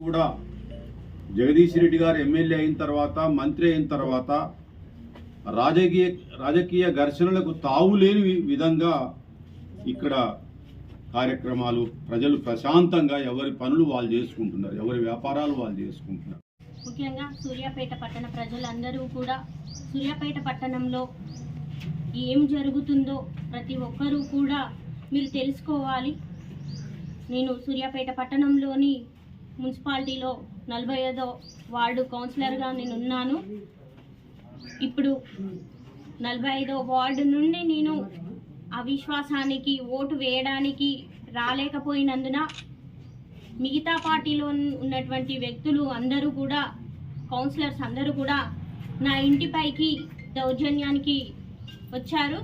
కూడా జగదీష్ రెడ్డి గారు ఎమ్మెల్యే అయిన తర్వాత మంత్రి అయిన తర్వాత రాజకీయ రాజకీయ ఘర్షణలకు తావులేని విధంగా ఇక్కడ కార్యక్రమాలు ప్రజలు ప్రశాంతంగా ఎవరి పనులు వాళ్ళు చేసుకుంటున్నారు ఎవరి వ్యాపారాలు వాళ్ళు చేసుకుంటున్నారు. ముఖ్యంగా సూర్యాపేట పట్టణ ప్రజలందరూ కూడా సూర్యాపేట పట్టణంలో ఏం జరుగుతుందో ప్రతి ఒక్కరూ కూడా మీరు తెలుసుకోవాలి. నేను సూర్యాపేట పట్టణంలోని మున్సిపాలిటీలో నలభై ఐదో వార్డు కౌన్సిలర్గా నేను ఉన్నాను. ఇప్పుడు నలభై ఐదో వార్డు నుండి నేను అవిశ్వాసానికి ఓటు వేయడానికి రాలేకపోయినందున మిగతా పార్టీలో ఉన్నటువంటి వ్యక్తులు అందరూ కూడా కౌన్సిలర్స్ అందరూ కూడా నా ఇంటిపైకి దౌర్జన్యానికి వచ్చారు.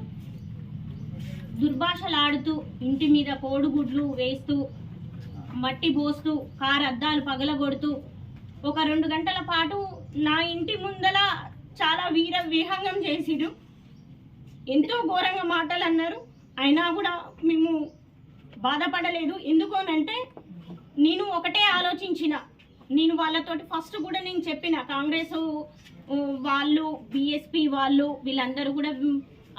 దుర్భాషలాడుతూ ఇంటి మీద కోడిగుడ్లు వేస్తూ మట్టి పోస్తూ కారు అద్దాలు పగలగొడుతూ ఒక రెండు గంటల పాటు నా ఇంటి ముందల చాలా వీర విహంగం చేసిరు. ఎంతో ఘోరంగా మాటలు అన్నారు అయినా కూడా మేము బాధపడలేదు. ఎందుకోనంటే నేను ఒకటే ఆలోచించిన. నేను వాళ్ళతోటి ఫస్ట్ కూడా నేను చెప్పిన. కాంగ్రెస్ వాళ్ళు బిఎస్పి వాళ్ళు వీళ్ళందరూ కూడా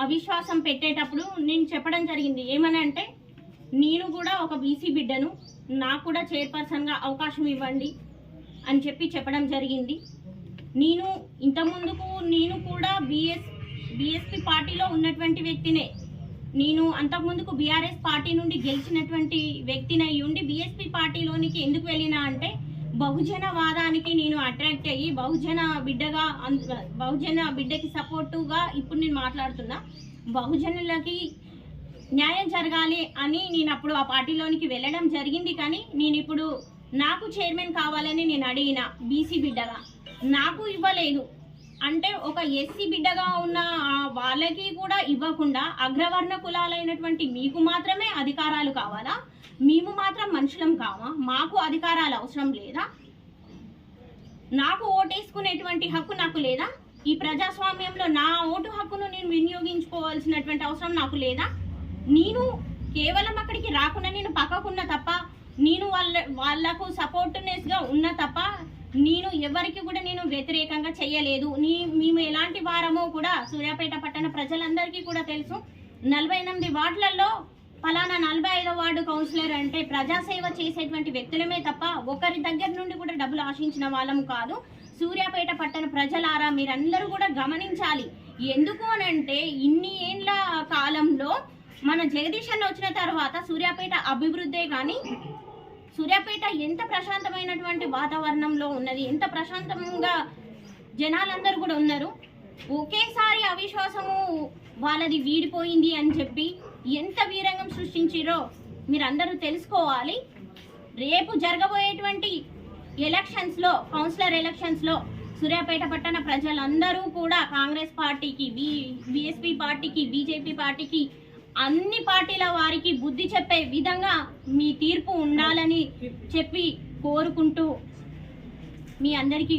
అవిశ్వాసం పెట్టేటప్పుడు నేను చెప్పడం జరిగింది. ఏమని అంటే నేను కూడా ఒక బీసీ బిడ్డను నాకు కూడా చైర్పర్సన్గా అవకాశం ఇవ్వండి అని చెప్పి చెప్పడం జరిగింది. నేను ఇంతకుముందుకు నేను కూడా బిఎస్ బిఎస్పి పార్టీలో ఉన్నటువంటి వ్యక్తినే. నేను అంతకుముందుకు బీఆర్ఎస్ పార్టీ నుండి గెలిచినటువంటి వ్యక్తిని అయి ఉండి బీఎస్పీ పార్టీలోనికి ఎందుకు వెళ్ళినా అంటే బహుజన వాదానికి నేను అట్రాక్ట్ అయ్యి బహుజన బిడ్డగా బహుజన బిడ్డకి సపోర్టుగా ఇప్పుడు నేను మాట్లాడుతున్నా. బహుజనులకి న్యాయం జరగాలి అని నేను అప్పుడు ఆ పార్టీలోనికి వెళ్ళడం జరిగింది కానీ నేను ఇప్పుడు నాకు చైర్మన్ కావాలని నేను అడిగిన బీసీ బిడ్డగా నాకు ఇవ్వలేదు. అంటే ఒక ఎస్సీ బిడ్డగా ఉన్న వాళ్ళకి కూడా ఇవ్వకుండా అగ్రవర్ణ కులాలైనటువంటి మీకు మాత్రమే అధికారాలు కావాలా? మేము మాత్రం మనుషులం కావా మాకు అధికారాలు అవసరం లేదా? నాకు ఓటేసుకునేటువంటి హక్కు నాకు లేదా? ఈ ప్రజాస్వామ్యంలో నా ఓటు హక్కును నేను వినియోగించుకోవాల్సినటువంటి అవసరం నాకు లేదా? నేను కేవలం అక్కడికి రాకుండా నేను పక్కకున్న తప్ప నేను వాళ్ళ వాళ్ళకు సపోర్ట్నెస్గా ఉన్న తప్ప నేను ఎవరికి కూడా నేను వ్యతిరేకంగా చేయలేదు నీ మేము ఎలాంటి వారమో కూడా సూర్యాపేట పట్టణ ప్రజలందరికీ కూడా తెలుసు. నలభై ఎనిమిది వార్డులలో ఫలానా నలభై ఐదో వార్డు కౌన్సిలర్ అంటే ప్రజాసేవ చేసేటువంటి వ్యక్తులమే తప్ప ఒకరి దగ్గర నుండి కూడా డబ్బులు ఆశించిన వాళ్ళము కాదు. సూర్యాపేట పట్టణ ప్రజలారా మీరందరూ కూడా గమనించాలి. ఎందుకు అని అంటే ఇన్ని మన జగదీష్ అన్న వచ్చిన తర్వాత సూర్యాపేట అభివృద్ధే కానీ సూర్యాపేట ఎంత ప్రశాంతమైనటువంటి వాతావరణంలో ఉన్నది ఎంత ప్రశాంతంగా జనాలందరూ కూడా ఉన్నారు ఒకేసారి అవిశ్వాసము వాళ్ళది వీడిపోయింది అని చెప్పి ఎంత వీరంగం సృష్టించిరో మీరందరూ తెలుసుకోవాలి రేపు జరగబోయేటువంటి ఎలక్షన్స్లో కౌన్సిలర్ ఎలక్షన్స్లో సూర్యాపేట పట్టణ ప్రజలందరూ కూడా కాంగ్రెస్ పార్టీకి బి బీఎస్పీ పార్టీకి బీజేపీ పార్టీకి అన్ని పార్టీల వారికి బుద్ధి చెప్పే విధంగా మీ తీర్పు ఉండాలని చెప్పి కోరుకుంటూ మీ అందరికీ